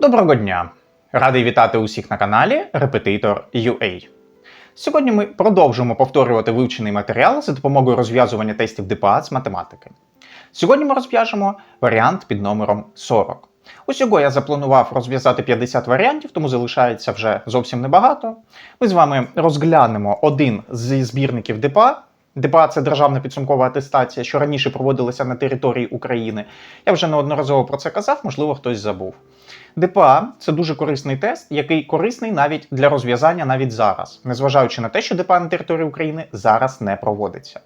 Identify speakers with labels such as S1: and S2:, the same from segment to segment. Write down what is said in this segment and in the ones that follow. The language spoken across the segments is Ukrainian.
S1: Доброго дня! Радий вітати усіх на каналі Репетитор UA. Сьогодні ми продовжуємо повторювати вивчений матеріал за допомогою розв'язування тестів ДПА з математики. Сьогодні ми розв'яжемо варіант під номером 40. Усього я запланував розв'язати 50 варіантів, тому залишається вже зовсім небагато. Ми з вами розглянемо один зі збірників ДПА. ДПА це державна підсумкова атестація, що раніше проводилася на території України. Я вже неодноразово про це казав, можливо, хтось забув. ДПА це дуже корисний тест, який корисний навіть для розв'язання навіть зараз, незважаючи на те, що ДПА на території України зараз не проводиться.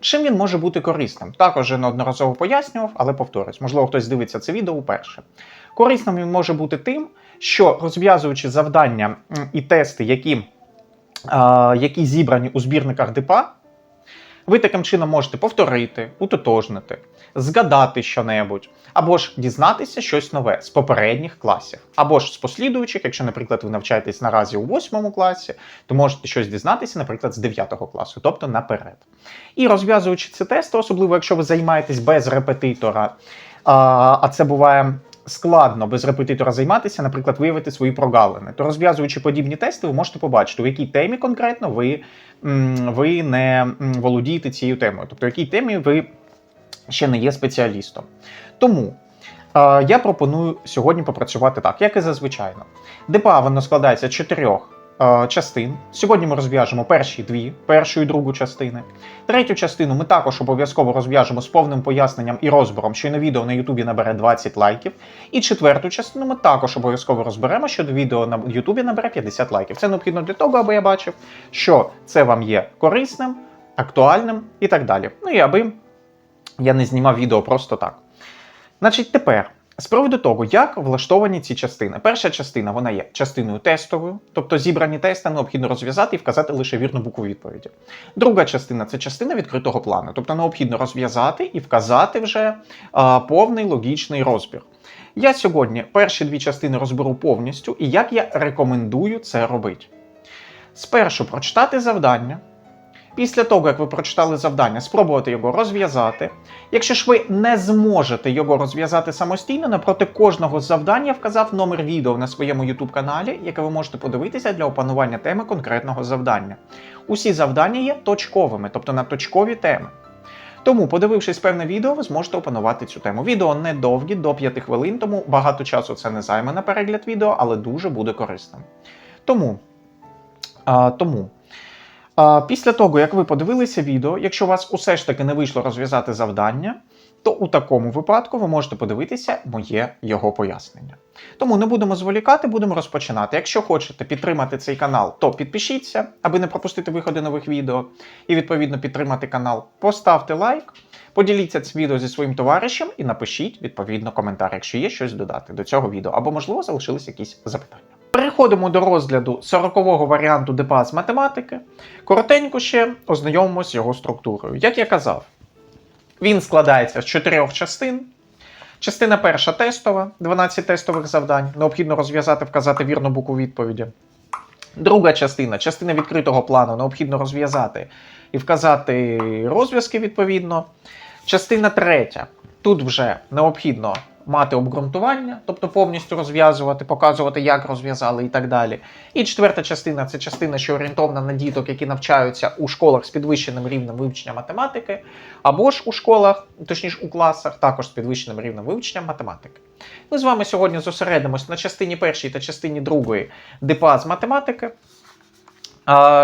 S1: Чим він може бути корисним? Також неодноразово пояснював, але повторюсь, можливо, хтось дивиться це відео вперше. Корисним він може бути тим, що розв'язуючи завдання і тести, які, а, які зібрані у збірниках ДПА, ви таким чином можете повторити, утотожнити, згадати щонебудь, або ж дізнатися щось нове з попередніх класів, або ж з послідуючих, якщо, наприклад, ви навчаєтесь наразі у 8 класі, то можете щось дізнатися, наприклад, з 9 класу, тобто наперед. І розв'язуючи ці тести, особливо якщо ви займаєтесь без репетитора, а, це буває. Складно без репетитора займатися, наприклад, виявити свої прогалини. То розв'язуючи подібні тести, ви можете побачити, у якій темі конкретно ви, ви не володієте цією темою, тобто в якій темі ви ще не є спеціалістом. Тому я пропоную сьогодні попрацювати так, як і зазвичай. ДПА воно складається з чотирьох частин. Сьогодні ми розв'яжемо перші дві, першу і другу частини. Третю частину ми також обов'язково розв'яжемо з повним поясненням і розбором, що й на відео на Ютубі набере 20 лайків. І четверту частину ми також обов'язково розберемо, що відео на Ютубі набере 50 лайків. Це необхідно для того, аби я бачив, що це вам є корисним, актуальним і так далі. Ну і аби я не знімав відео просто так. Значить, тепер. З приводу того, як влаштовані ці частини. Перша частина вона є частиною тестовою, тобто зібрані тести необхідно розв'язати і вказати лише вірну букву відповіді. Друга частина це частина відкритого плану, тобто необхідно розв'язати і вказати вже а, повний логічний розбір. Я сьогодні перші дві частини розберу повністю і як я рекомендую це робити. Спершу прочитати завдання. Після того, як ви прочитали завдання, спробувати його розв'язати. Якщо ж ви не зможете його розв'язати самостійно, напроти кожного завдання вказав номер відео на своєму YouTube каналі, яке ви можете подивитися для опанування теми конкретного завдання. Усі завдання є точковими, тобто на точкові теми. Тому, подивившись певне відео, ви зможете опанувати цю тему. Відео не довгі, до 5 хвилин, тому багато часу це не займе на перегляд відео, але дуже буде корисним. Тому, а, тому Після того, як ви подивилися відео, якщо у вас усе ж таки не вийшло розв'язати завдання, то у такому випадку ви можете подивитися моє його пояснення. Тому не будемо зволікати, будемо розпочинати. Якщо хочете підтримати цей канал, то підпишіться, аби не пропустити виходи нових відео, і відповідно підтримати канал. Поставте лайк, поділіться це відео зі своїм товаришем і напишіть відповідно коментар, якщо є щось додати до цього відео, або, можливо, залишились якісь запитання. Переходимо до розгляду 40-го варіанту ДПА з математики. Коротенько ще ознайомимося з його структурою. Як я казав, він складається з чотирьох частин. Частина перша тестова, 12 тестових завдань. Необхідно розв'язати, вказати вірну букву відповіді. Друга частина частина відкритого плану. Необхідно розв'язати і вказати розв'язки відповідно. Частина третя. Тут вже необхідно мати обґрунтування, тобто повністю розв'язувати, показувати, як розв'язали і так далі. І четверта частина це частина, що орієнтована на діток, які навчаються у школах з підвищеним рівнем вивчення математики, або ж у школах, точніше у класах, також з підвищеним рівнем вивчення математики. Ми з вами сьогодні зосередимось на частині першій та частині другої ДПА з математики.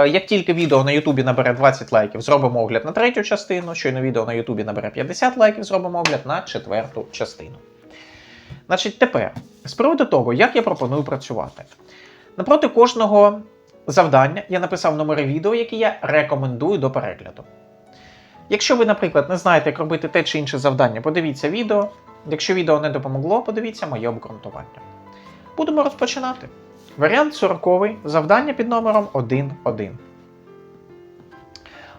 S1: Як тільки відео на Ютубі набере 20 лайків, зробимо огляд на третю частину. Щойно відео на Ютубі набере 50 лайків, зробимо огляд на четверту частину. Значить, тепер, з приводу того, як я пропоную працювати. Напроти кожного завдання я написав номери відео, які я рекомендую до перегляду. Якщо ви, наприклад, не знаєте, як робити те чи інше завдання, подивіться відео. Якщо відео не допомогло, подивіться моє обґрунтування. Будемо розпочинати. Варіант 40 завдання під номером 1.1.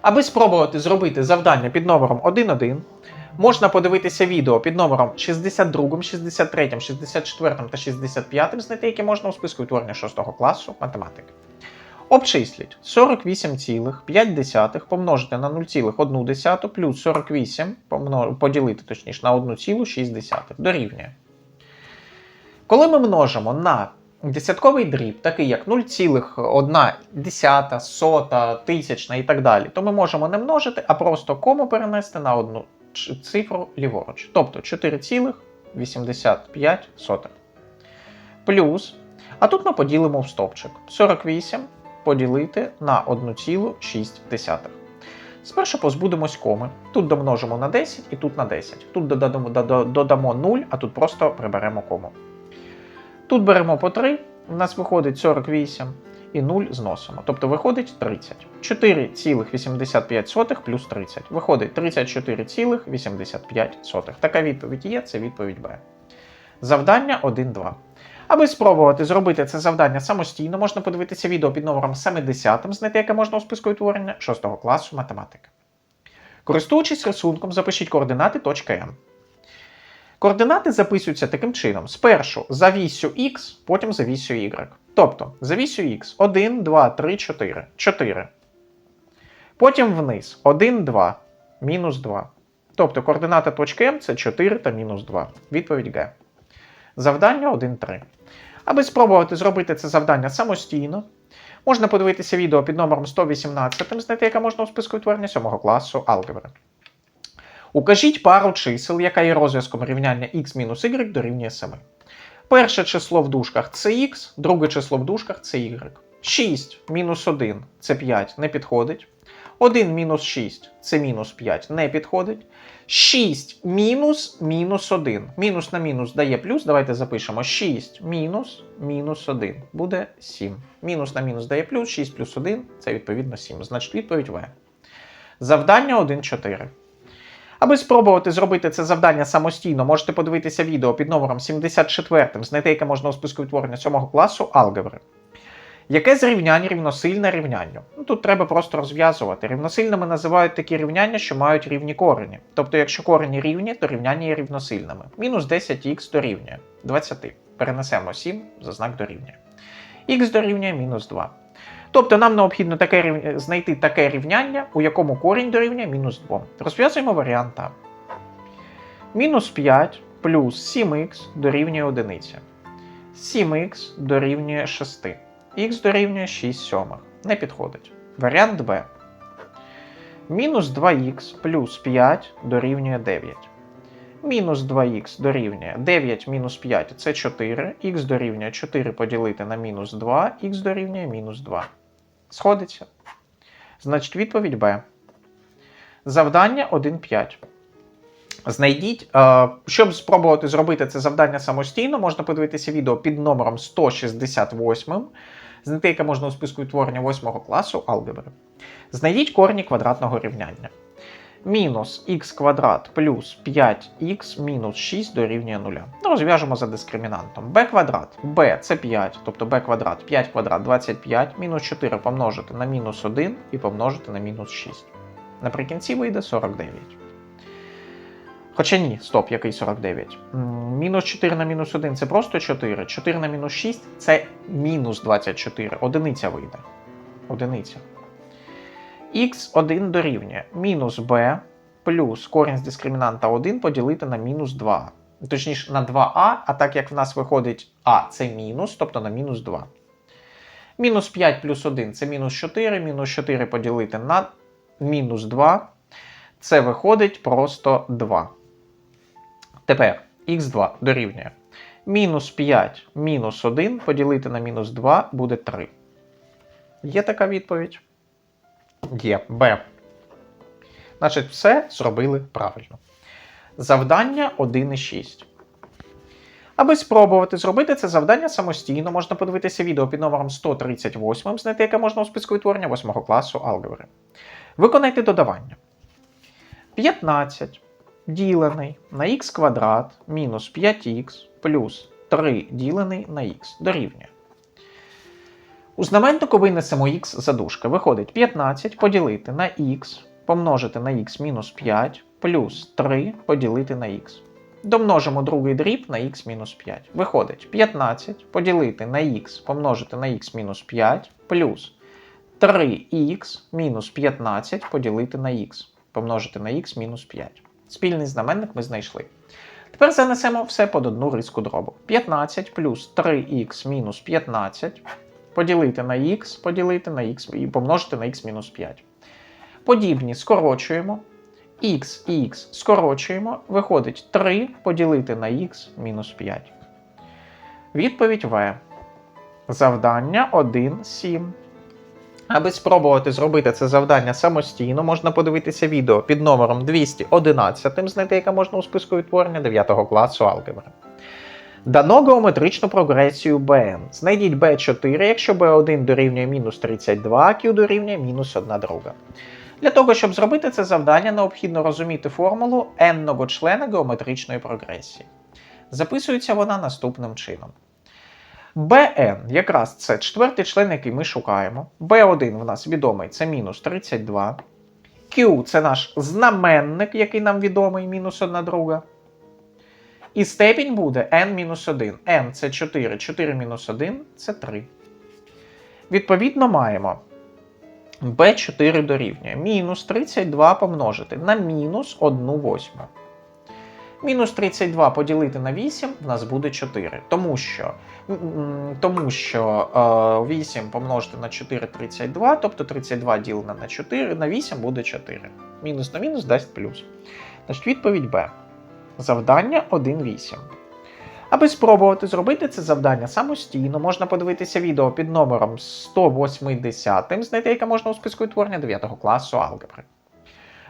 S1: Аби спробувати зробити завдання під номером 1.1, можна подивитися відео під номером 62, 63, 64 та 65, знайти які можна у списку відтворення 6 класу математики. Обчисліть 48,5 помножити на 0,1 плюс 48 поділити точніше на 1,6 дорівнює.
S2: Коли ми множимо на десятковий дріб, такий як 0,1, сота, тисячна і так далі, то ми можемо не множити, а просто кому перенести на одну цифру ліворуч. Тобто 4,85. Плюс, а тут ми поділимо в стовпчик. 48 поділити на 1,6. Спершу позбудемось коми. Тут домножимо на 10 і тут на 10. Тут додамо, додамо 0, а тут просто приберемо кому. Тут беремо по 3, у нас виходить 48 і 0 зносимо. Тобто виходить 30. 4,85 плюс 30. Виходить 34,85. Така відповідь є, це відповідь Б. Завдання 1-2. Аби спробувати зробити це завдання самостійно, можна подивитися відео під номером 70, знайти яке можна у списку відтворення 6 класу математики. Користуючись рисунком, запишіть координати точки М. Координати записуються таким чином: спершу за вісю Х, потім за вісю Y. Тобто за вісю Х 1, 2, 3, 4. 4. Потім вниз 1, 2, мінус 2. Тобто координата точки М це 4 та мінус 2. Відповідь Г. Завдання 1-3. Аби спробувати зробити це завдання самостійно, можна подивитися відео під номером 118, знайти яке можна у списку відтворення 7 класу алгебри. Укажіть пару чисел, яка є розв'язком рівняння x-y дорівнює 7. Перше число в дужках це x, друге число в дужках це y. 6 мінус 1 це 5 не підходить. 1 мінус 6 це мінус 5 не підходить. 6 мінус мінус 1. Мінус на мінус дає плюс. Давайте запишемо 6 мінус мінус 1. Буде 7. Мінус на мінус дає плюс, 6 плюс 1 це відповідно 7. Значить відповідь В. Завдання 1.4. Аби спробувати зробити це завдання самостійно, можете подивитися відео під номером 74, знайти яке можна у списку відтворення 7 класу алгебри. Яке з рівнянь рівносильне рівнянню? Ну, тут треба просто розв'язувати. Рівносильними називають такі рівняння, що мають рівні корені. Тобто, якщо корені рівні, то рівняння є рівносильними. Мінус 10х дорівнює 20. Перенесемо 7 за знак дорівнює. Х дорівнює мінус 2. Тобто нам необхідно таке рів- знайти таке рівняння, у якому корінь дорівнює мінус 2. Розв'язуємо варіант А. Мінус 5 плюс 7х дорівнює 1. 7х дорівнює 6. Х дорівнює 6 сьомих. Не підходить. Варіант Б. Мінус 2х плюс 5 дорівнює 9. Мінус 2х дорівнює 9 мінус 5 це 4. Х дорівнює 4 поділити на мінус 2, х дорівнює мінус 2. Сходиться. Значить, відповідь Б. Завдання 1.5. Знайдіть, е, щоб спробувати зробити це завдання самостійно, можна подивитися відео під номером 168, знайти яке можна у списку утворення 8 класу алгебри. Знайдіть корені квадратного рівняння. Мінус х квадрат плюс 5х мінус 6 дорівнює 0. Ну, розв'яжемо за дискримінантом. b квадрат. b це 5, тобто b квадрат, 5 квадрат 25, мінус 4 помножити на мінус 1 і помножити на мінус 6. Наприкінці вийде 49. Хоча ні, стоп, який 49. Мінус 4 на мінус 1 це просто 4. 4 на мінус 6 це мінус 24. Одиниця вийде. Одиниця. Х1 дорівнює мінус b плюс корінь з дискримінанта 1 поділити на мінус 2. Точніше, на 2а, а так як в нас виходить а це мінус, тобто на мінус 2. Мінус 5 плюс 1 це мінус 4, мінус 4 поділити на мінус 2. Це виходить просто 2. Тепер х2 дорівнює мінус 5 мінус 1 поділити на мінус 2 буде 3. Є така відповідь? Є Б. Значить, все зробили правильно. Завдання 1,6. Аби спробувати зробити це завдання самостійно, можна подивитися відео під номером 138, знайти яке можна у списку відтворення 8 класу алгебри. Виконайте додавання. 15 ділений на х квадрат мінус 5х плюс 3 ділений на х дорівнює. У знаменнику винесемо х за дужки. Виходить 15 поділити на х помножити на х мінус 5 плюс 3 поділити на х. Домножимо другий дріб на х мінус 5. Виходить 15 поділити на х помножити на х мінус 5 плюс 3х мінус 15 поділити на х помножити на х мінус 5. Спільний знаменник ми знайшли. Тепер занесемо все під одну риску дробу. 15 плюс 3х мінус 15 поділити на х, поділити на х і помножити на х мінус 5. Подібні скорочуємо. х і х скорочуємо. Виходить 3 поділити на х мінус 5. Відповідь В. Завдання 1, 7. Аби спробувати зробити це завдання самостійно, можна подивитися відео під номером 211, знайти яке можна у списку відтворення 9 класу алгебри. Дано геометричну прогресію bn. Знайдіть b4, якщо b1 дорівнює мінус 32, а q дорівнює мінус 1 друга. Для того, щоб зробити це завдання, необхідно розуміти формулу n-ного члена геометричної прогресії. Записується вона наступним чином. Bn якраз це четвертий член, який ми шукаємо. B1 в нас відомий це мінус 32. Q це наш знаменник, який нам відомий, мінус 1 друга. І степінь буде n-1. n це 4, 4 мінус 1 це 3. Відповідно, маємо b4 дорівнює мінус 32 помножити на мінус 1 восьму. Мінус 32 поділити на 8 в нас буде 4. Тому що, тому що е, 8 помножити на 4 32, тобто 32 ділене на 4, на 8 буде 4. Мінус на мінус дасть плюс. Значить, відповідь Б. Завдання 1.8. Аби спробувати зробити це завдання самостійно, можна подивитися відео під номером 180, знайти яке можна у списку відтворення 9 класу алгебри.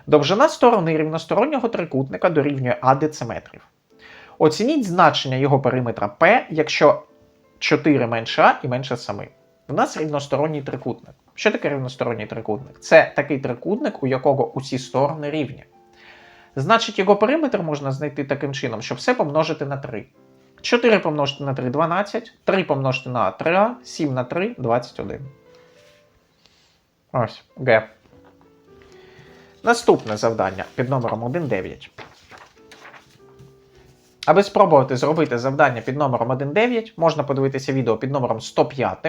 S2: Довжина сторони рівностороннього трикутника дорівнює А дециметрів. Оцініть значення його периметра P, якщо 4 менше А і менше 7. У нас рівносторонній трикутник. Що таке рівносторонній трикутник? Це такий трикутник, у якого усі сторони рівні. Значить, його периметр можна знайти таким чином, щоб все помножити на 3. 4 помножити на 3 12, 3 помножити на 3а, 7 на 3 21. Ось, Г. Наступне завдання під номером 1.9. Аби спробувати зробити завдання під номером 1.9, можна подивитися відео під номером 105,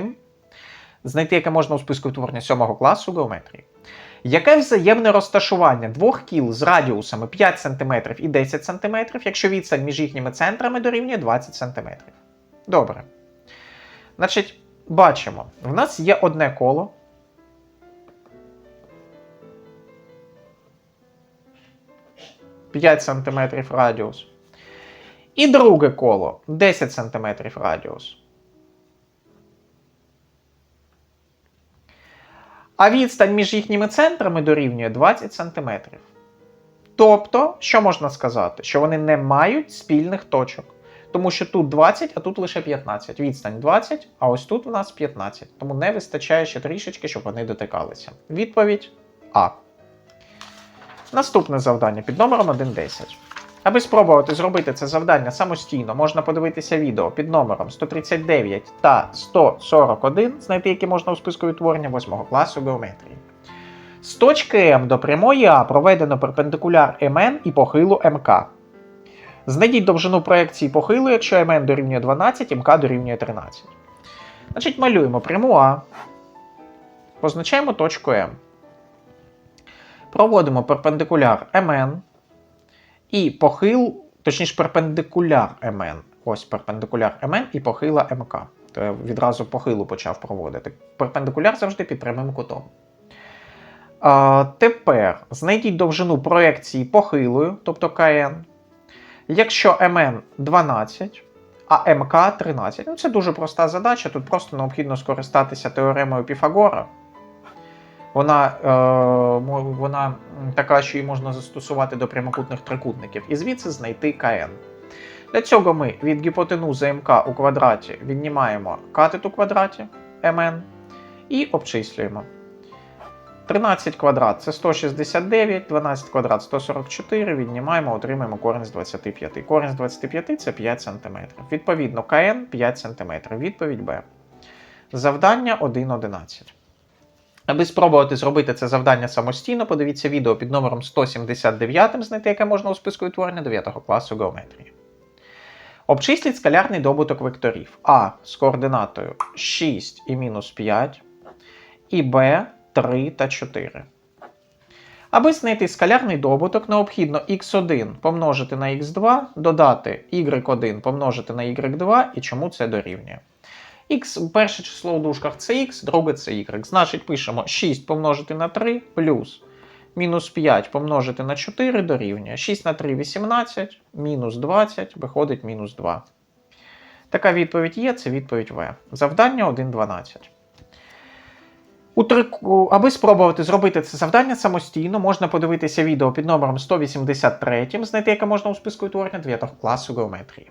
S2: знайти яке можна у списку творення 7 класу геометрії. Яке взаємне розташування двох кіл з радіусами 5 см і 10 см, якщо відстань між їхніми центрами дорівнює 20 см? Добре. Значить, бачимо, в нас є одне коло. «5 см радіус. І друге коло 10 см радіус. А відстань між їхніми центрами дорівнює 20 см. Тобто, що можна сказати? Що вони не мають спільних точок. Тому що тут 20, а тут лише 15. Відстань 20, а ось тут у нас 15. Тому не вистачає ще трішечки, щоб вони дотикалися. Відповідь А. Наступне завдання під номером 1.10. Аби спробувати зробити це завдання самостійно, можна подивитися відео під номером 139 та 141, знайти які можна у списку відтворення 8 класу геометрії. З точки М до прямої А проведено перпендикуляр МН і похилу МК. Знайдіть довжину проекції похилу, якщо МН дорівнює 12, МК дорівнює 13. Значить, малюємо пряму А. Позначаємо точку М. Проводимо перпендикуляр МН. І похил, точніше, перпендикуляр МН. Ось перпендикуляр МН і похила МК. То відразу похилу почав проводити. Перпендикуляр завжди під прямим кутом. А, тепер знайдіть довжину проекції похилою, тобто КН. Якщо МН 12, а МК 13. Ну, це дуже проста задача. Тут просто необхідно скористатися теоремою Піфагора. Вона, е, вона така, що її можна застосувати до прямокутних трикутників, і звідси знайти КН. Для цього ми від гіпотенузи МК у квадраті віднімаємо катет у квадраті МН і обчислюємо. 13 квадрат це 169, 12 квадрат 144, віднімаємо, отримаємо корінь з 25. Корінь з 25 це 5 см. Відповідно, КН 5 см. Відповідь Б. Завдання 1.11. Аби спробувати зробити це завдання самостійно, подивіться відео під номером 179, знайти яке можна у списку відтворення 9 класу геометрії. Обчисліть скалярний добуток векторів А з координатою 6 і мінус 5, і Б 3 та 4. Аби знайти скалярний добуток, необхідно x1 помножити на x2, додати y1 помножити на y2 і чому це дорівнює. X, перше число у дужках це x, друге це y. Значить, пишемо 6 помножити на 3 плюс мінус 5 помножити на 4 дорівнює. 6 на 3 18, мінус 20, виходить мінус 2. Така відповідь є, це відповідь В. Завдання 1.12. У трику, аби спробувати зробити це завдання самостійно, можна подивитися відео під номером 183, знайти яке можна у списку утворення 9 класу геометрії.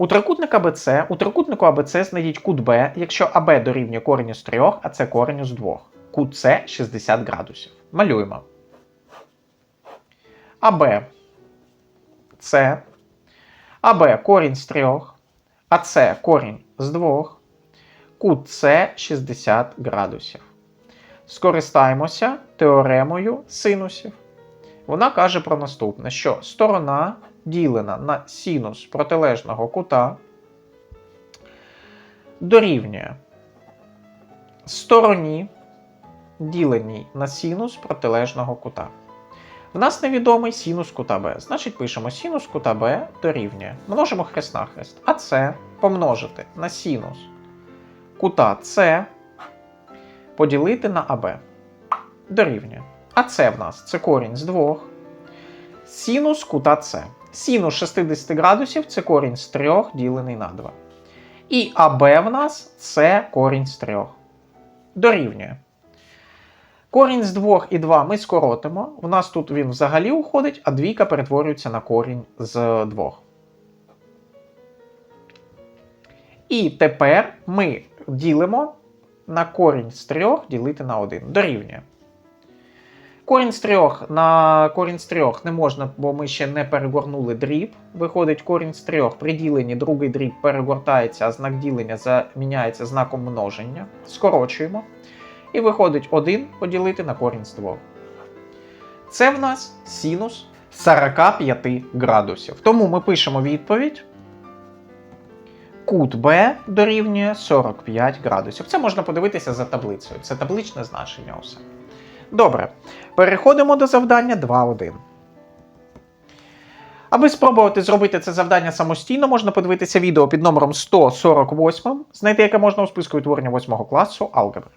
S2: У трикутник АБЦ, у трикутнику АБЦ знайдіть кут Б, якщо АБ дорівнює кореню з 3, а С кореню з 2. Кут С 60 градусів. Малюємо. АБ С. АБ корінь з 3, а С корінь з 2. Кут С 60 градусів. Скористаємося теоремою синусів. Вона каже про наступне, що сторона ділена на синус протилежного кута дорівнює стороні, діленій на синус протилежного кута. В нас невідомий синус кута Б. Значить, пишемо синус кута Б дорівнює. Множимо хрест на хрест. А це помножити на синус кута С поділити на АБ. Дорівнює. А це в нас це корінь з 2. Синус кута С. Синус 60 градусів це корінь з 3 ділений на 2. І АБ в нас це корінь з 3. Дорівнює. Корінь з 2 і 2 ми скоротимо. У нас тут він взагалі уходить, а двійка перетворюється на корінь з 2. І тепер ми ділимо на корінь з 3 ділити на 1. Дорівнює. Корінь з 3 на корінь з 3 не можна, бо ми ще не перегорнули дріб. Виходить, корінь з 3 при діленні другий дріб перегортається, а знак ділення заміняється знаком множення. Скорочуємо. І виходить 1 поділити на корінь з 2. Це в нас синус 45 градусів. Тому ми пишемо відповідь. Кут Б дорівнює 45 градусів. Це можна подивитися за таблицею. Це табличне значення усе. Добре. Переходимо до завдання 2.1. Аби спробувати зробити це завдання самостійно, можна подивитися відео під номером 148, знайти яке можна у списку відтворення 8 класу алгебри.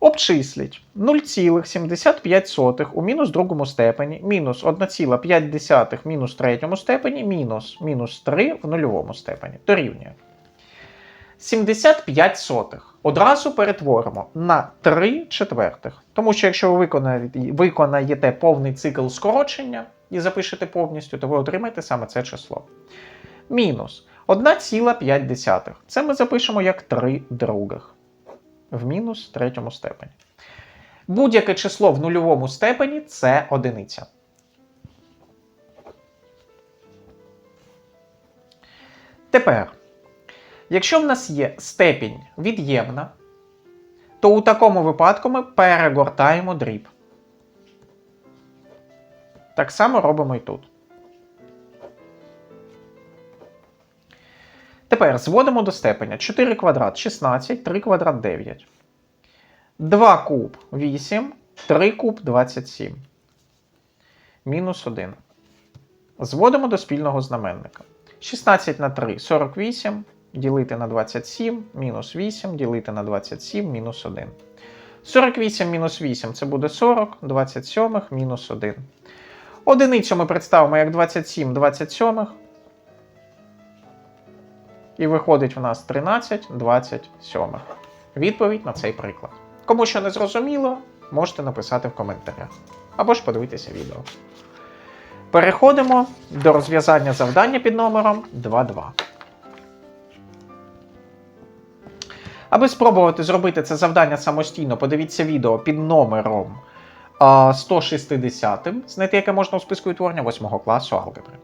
S2: Обчисліть 0,75 у мінус другому степені, мінус 1,5 мінус третьому степені, мінус мінус 3 в нульовому степені. Дорівнює. 75 сотих одразу перетворимо на 3 четвертих. Тому що якщо ви виконаєте, повний цикл скорочення і запишете повністю, то ви отримаєте саме це число. Мінус 1,5. Це ми запишемо як 3 других в мінус третьому степені. Будь-яке число в нульовому степені це одиниця. Тепер, якщо в нас є степінь від'ємна, то у такому випадку ми перегортаємо дріб. Так само робимо і тут. Тепер зводимо до степеня 4 квадрат 16, 3 квадрат 9. 2 куб 8, 3 куб 27. Мінус 1. Зводимо до спільного знаменника. 16 на 3 48. Ділити на 27, мінус 8, ділити на 27, мінус 1. 48 мінус 8 це буде 40, 27 мінус 1. Одиницю ми представимо як 27 27. І виходить в нас 13 27. Відповідь на цей приклад. Кому що не зрозуміло, можете написати в коментарях. Або ж подивитися відео. Переходимо до розв'язання завдання під номером 2.2. Аби спробувати зробити це завдання самостійно, подивіться відео під номером 160, знайти яке можна у списку відтворення 8 класу алгебри.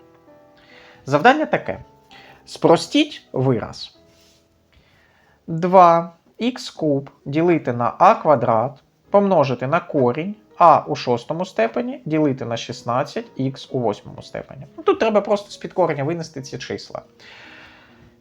S2: Завдання таке. Спростіть вираз. 2х куб ділити на а квадрат, помножити на корінь а у шостому степені, ділити на 16х у восьмому степені. Тут треба просто з-під кореня винести ці числа.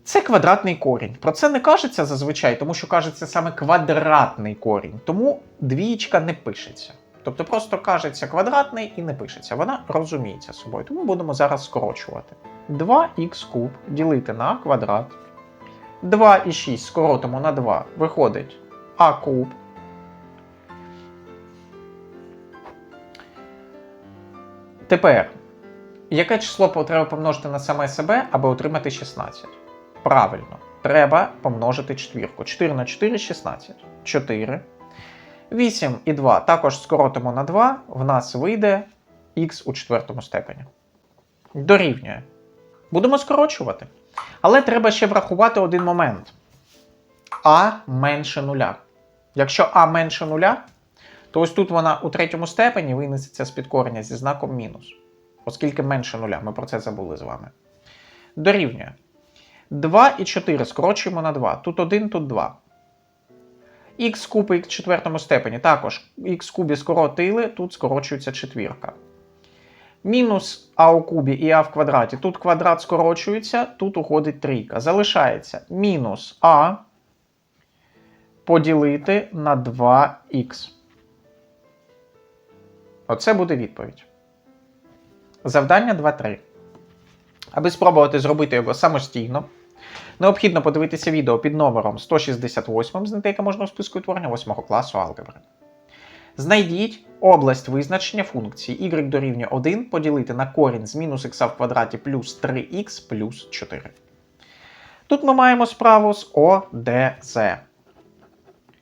S2: Це квадратний корінь. Про це не кажеться зазвичай, тому що кажеться саме квадратний корінь. Тому двієчка не пишеться. Тобто просто кажеться квадратний і не пишеться. Вона розуміється собою. Тому будемо зараз скорочувати. 2х куб ділити на квадрат. 2 і 6 скоротимо на 2. Виходить а куб. Тепер, яке число треба помножити на саме себе, аби отримати 16? Правильно, треба помножити четвірку. 4 на 4 16. 4. 8 і 2 також скоротимо на 2, в нас вийде х у четвертому степені. Дорівнює. Будемо скорочувати. Але треба ще врахувати один момент. А менше нуля. Якщо А менше нуля, то ось тут вона у третьому степені винесеться з підкорення зі знаком мінус. Оскільки менше нуля, ми про це забули з вами. Дорівнює. 2 і 4 скорочуємо на 2. Тут 1, тут 2. Х куб і в четвертому степені. Також х кубі скоротили, тут скорочується четвірка. Мінус а у кубі і а в квадраті. Тут квадрат скорочується, тут уходить трійка. Залишається мінус а поділити на 2х. Оце буде відповідь. Завдання 2.3. Аби спробувати зробити його самостійно, необхідно подивитися відео під номером 168, знайти яке можна у списку утворення 8 класу алгебри. Знайдіть область визначення функції y дорівнює 1 поділити на корінь з мінус х в квадраті плюс 3х плюс 4. Тут ми маємо справу з ОДЗ.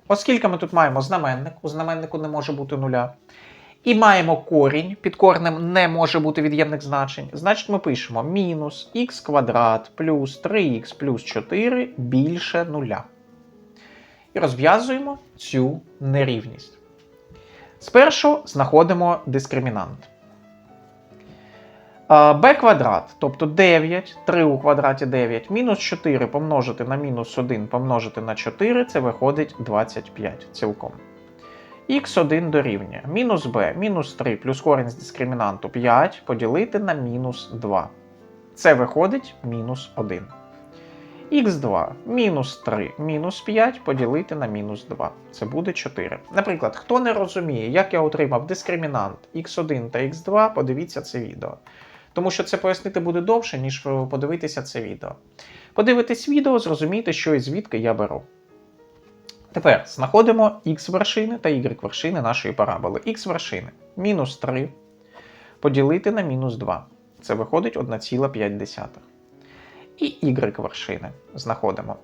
S2: Оскільки ми тут маємо знаменник, у знаменнику не може бути нуля. І маємо корінь, під коренем не може бути від'ємних значень. Значить, ми пишемо мінус х квадрат плюс 3х плюс 4 більше нуля. І розв'язуємо цю нерівність. Спершу знаходимо дискримінант. b квадрат, тобто 9, 3 у квадраті 9, мінус 4 помножити на мінус 1 помножити на 4, це виходить 25 цілком. Х1 дорівнює мінус b, мінус 3 плюс корінь з дискримінанту 5 поділити на мінус 2. Це виходить мінус 1. х2 мінус 3 мінус 5 поділити на мінус 2. Це буде 4. Наприклад, хто не розуміє, як я отримав дискримінант x1 та x2, подивіться це відео. Тому що це пояснити буде довше, ніж подивитися це відео. Подивитись відео, зрозумійте, що і звідки я беру. Тепер знаходимо х вершини та y вершини нашої параболи. х вершини мінус 3 поділити на мінус 2. Це виходить 1,5. І y вершини знаходимо.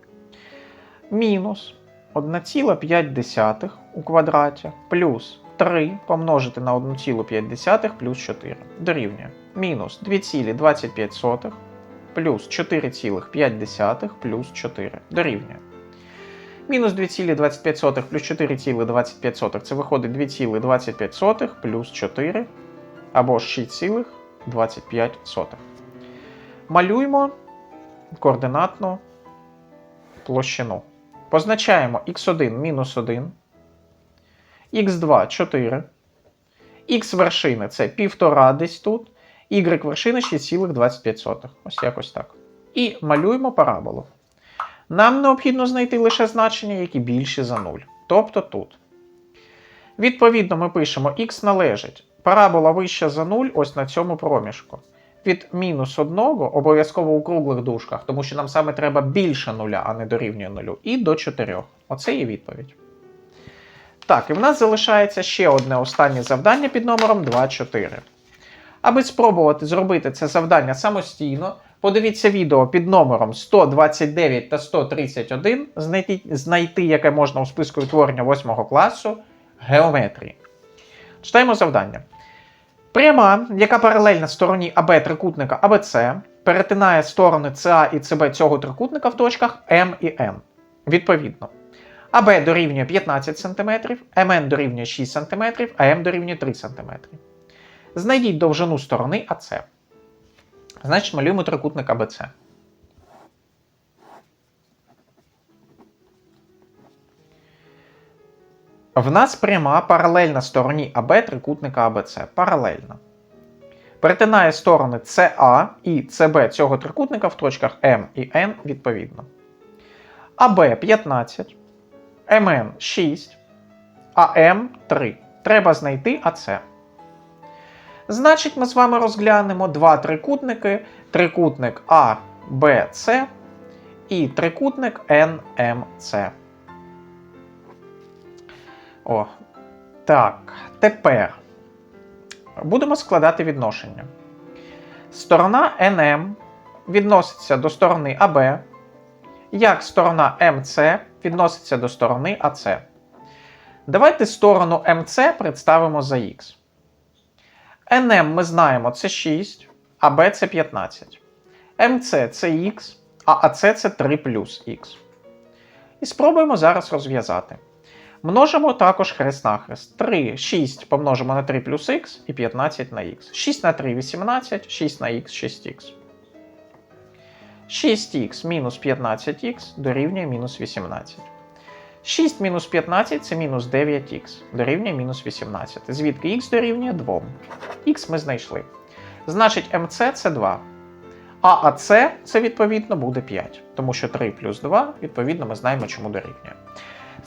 S2: Мінус 1,5 у квадраті плюс 3 помножити на 1,5 плюс 4 дорівнює мінус 2,25 плюс 4,5 плюс 4 дорівнює. Мінус 2,25 плюс 4,25 це виходить 2,25 плюс 4 або 6,25. Малюємо координатну площину. Позначаємо x1 мінус 1, x2 4, x вершини це 1,5 десь тут, y вершини 6,25. Ось якось так. І малюємо параболу. Нам необхідно знайти лише значення, які більші за 0. Тобто тут. Відповідно, ми пишемо x належить. Парабола вища за 0 ось на цьому проміжку. Від мінус 1, обов'язково у круглих дужках, тому що нам саме треба більше нуля, а не дорівнює нулю, і до 4. Оце є відповідь. Так, і в нас залишається ще одне останнє завдання під номером 2.4. Аби спробувати зробити це завдання самостійно, подивіться відео під номером 129 та 131, знайти, знайти яке можна у списку відтворення 8 класу геометрії. Читаємо завдання. Пряма, яка паралельна стороні АБ трикутника АБЦ, перетинає сторони СА і СБ цього трикутника в точках М і Н. Відповідно. АБ дорівнює 15 см, МН дорівнює 6 см, а М дорівнює 3 см. Знайдіть довжину сторони АЦ. Значить, малюємо трикутник АБЦ. В нас пряма паралельна стороні АБ трикутника АБЦ. Паралельна. Перетинає сторони СА і СБ цього трикутника в точках М і Н відповідно. АБ 15, МН 6, а М 3. Треба знайти АЦ. Значить, ми з вами розглянемо два трикутники: трикутник А, Б, С і трикутник НМЦ. О, так, тепер будемо складати відношення. Сторона НМ відноситься до сторони АБ, як сторона МЦ відноситься до сторони АЦ. Давайте сторону МЦ представимо за х. НМ ми знаємо це 6, а Б це 15. МЦ це х, а АЦ це 3 плюс х. І спробуємо зараз розв'язати. Множимо також хрест-нахрест. 3, 6 помножимо на 3 плюс х і 15 на х. 6 на 3 18, 6 на х 6х. 6х мінус 15х дорівнює мінус 18. 6 мінус 15 це мінус 9х дорівнює мінус 18. Звідки х дорівнює 2. Х ми знайшли. Значить, МЦ це 2. А АЦ це відповідно буде 5. Тому що 3 плюс 2, відповідно, ми знаємо, чому дорівнює.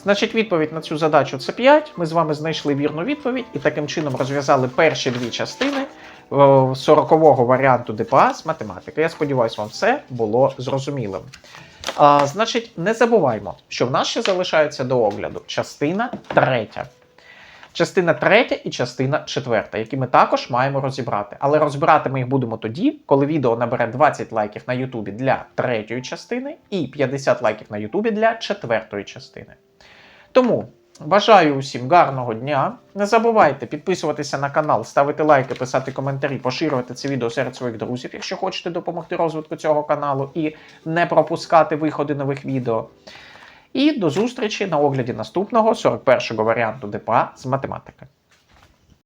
S2: Значить, відповідь на цю задачу це 5. Ми з вами знайшли вірну відповідь і таким чином розв'язали перші дві частини 40-го варіанту ДПА з математики. Я сподіваюся, вам все було зрозумілим. А, значить, не забуваймо, що в нас ще залишається до огляду частина третя. Частина третя і частина четверта, які ми також маємо розібрати. Але розбирати ми їх будемо тоді, коли відео набере 20 лайків на Ютубі для третьої частини і 50 лайків на Ютубі для четвертої частини. Тому бажаю усім гарного дня. Не забувайте підписуватися на канал, ставити лайки, писати коментарі, поширювати це відео серед своїх друзів, якщо хочете допомогти розвитку цього каналу і не пропускати виходи нових відео. І до зустрічі на огляді наступного 41-го варіанту ДПА з математики.